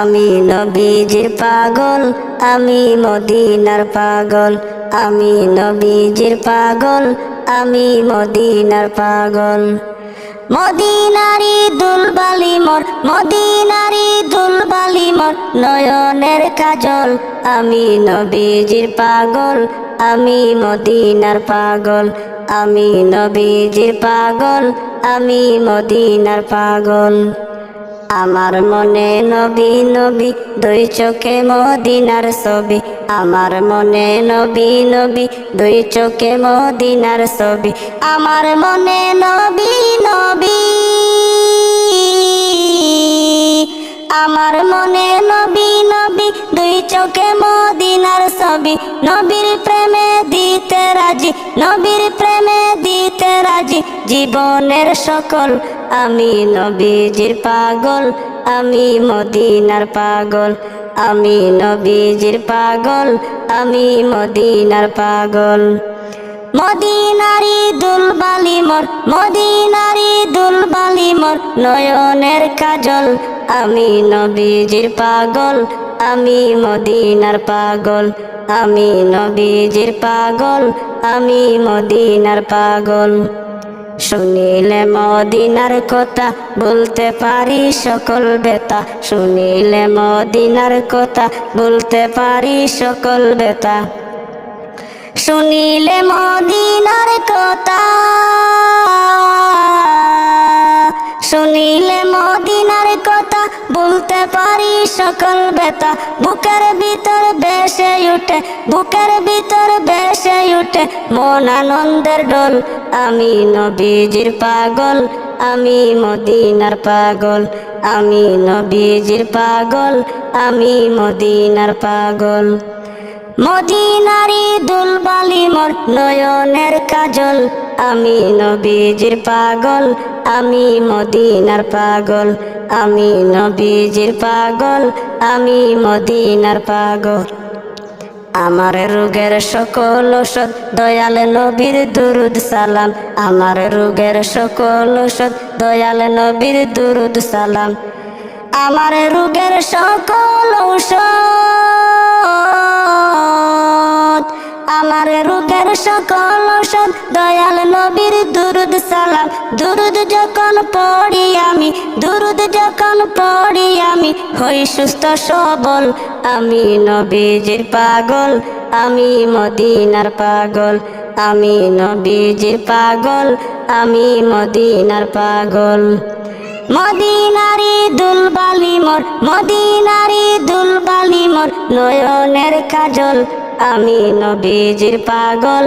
আমি নবীজির পাগল, আমি মদিনার পাগল, আমি নবীজির পাগল, আমি মদিনার পাগল। মদিনারি দুলবালি মোর, মদিনারি দুলবালি মোর, নয়নের কাজল, আমি নবীজির পাগল, আমি মদিনার পাগল, আমি নবীজির পাগল, আমি মদিনার পাগল। আমার মনে নবী নবী, দুই চোখে মদিনার ছবি। আমার মনে নবী নবী, দুই চোখে মদিনার ছবি। আমার মনে নবী নবী। আমার মনে নবী নবী, দুই চোখে মদিনার ছবি। নবীর প্রেমে দিতে রাজি, নবীর প্রেমে দিতে রাজি। জীবনের সকল আমি নবীজির পাগল, আমি মদিনার পাগল। আমি নবীজির পাগল, আমি মদিনার পাগল। মদিনারি দুলবালি মোর, মদিনারি দুলবালি মোর নয়নের কাজল। আমি নবীজির পাগল, আমি মদিনার পাগল। আমি নবীজির পাগল, আমি মদিনার পাগল। শুনিলে মদিনার কথা, বলতে পারি সকল বেতা। শুনিলে মদিনার কথা, বলতে পারি সকল বেতা। শুনিলে মদিনার কথা, শুনিলে মদিনার কথা, বলতে পারি সকল বেতা। বুকের ভিতর বেসে উঠে, বুকের ভিতর বেসে উঠে মন আনন্দের ডোল। আমি নবীজির পাগল, আমি মদিনার পাগল। আমি নবীজির পাগল, আমি মদিনার পাগল। মদিনারি দুলবালি মোর নয়নের কাজল। আমি নবীজির পাগল, আমি মদিনার পাগল। আমি নবীজির পাগল, আমি মদিনার পাগল। আমার রোগের সকল ওষুধ দয়াল নবীর দুরুদ সালাম। আমার রোগের সকল ওষুধ দয়াল নবীর দুরুদ সালাম। আমার রোগের সকল ঔষধ, আমার রোগের সকল ঔষধ দয়াল নবীর দুরুদ সালাম। দুরুদ যখন পড়ি আমি, দুরুদ যখন পড়ি আমি, হই সুস্থ সবল, আমি নবীজির পাগল, আমি মদিনার পাগল, আমি নবীজির পাগল, আমি মদিনার পাগল। মদিনারি দুলবালি মোর, মদিনারি দুলবালি মোর, নয়নের কাজল, আমি নবীজির পাগল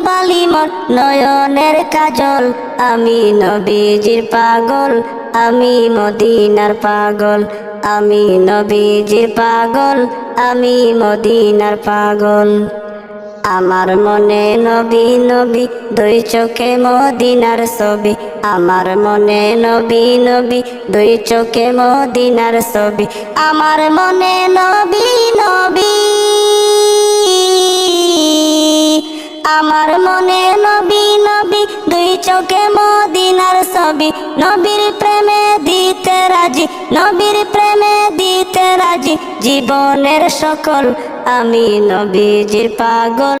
দুলবালি মোর নয়নের কাজল। আমি নবীজির পাগল, আমি মদিনার পাগল। আমি নবীজির পাগল, আমি মদিনার পাগল। আমার মনে নবী নবী, দুই চোখে মদিনার ছবি। আমার মনে নবী নবী, দুই চোখে মদিনার ছবি। আমার মনে নবী নবী। আমার মনে নবী নবী, দুই চোখে মদিনার ছবি। নবীর প্রেমে দিতে রাজি, নবীর প্রেমে দিতে রাজি। জীবনের সকল আমি নবীজির পাগল।